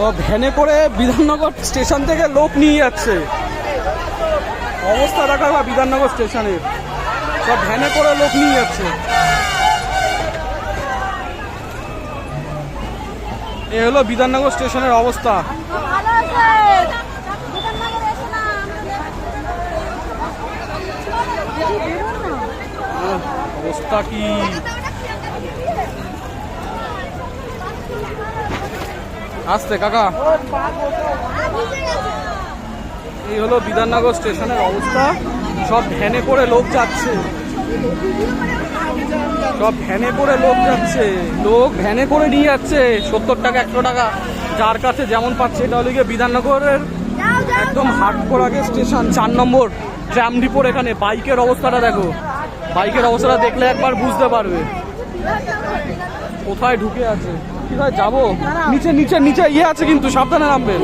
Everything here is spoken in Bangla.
তো ভ্যানে করে বিধাননগর স্টেশন থেকে লোক নিয়ে যাচ্ছে। অবস্থা দেখা বা বিধাননগর স্টেশনে। সব ভ্যানে করে লোক নিয়ে যাচ্ছে। এ হলো বিধাননগর স্টেশনের অবস্থা। অবস্থা কি? আসতে, কাকা। এই হলো বিধাননগর স্টেশনের অবস্থা। সব ভ্যানে করে লোক যাচ্ছে। সব ভ্যানে করে লোক যাচ্ছে। লোক ভ্যানে করে নিয়ে যাচ্ছে। সত্তর টাকা, একশো টাকা। যার কাছে যেমন পাচ্ছে, এটা হলো গিয়ে বিধাননগরের একদম আগে স্টেশন, চার নম্বর ট্রাম ডিপোর এখানে। বাইকের অবস্থাটা দেখো। বাইকের অবস্থাটা দেখলে একবার বুঝতে পারবে। কোথায় ঢুকে আছে? কি ভাই যাব? নিচে নিচে নিচে ইয়ে আছে কিন্তু সাবধানে নামবেন।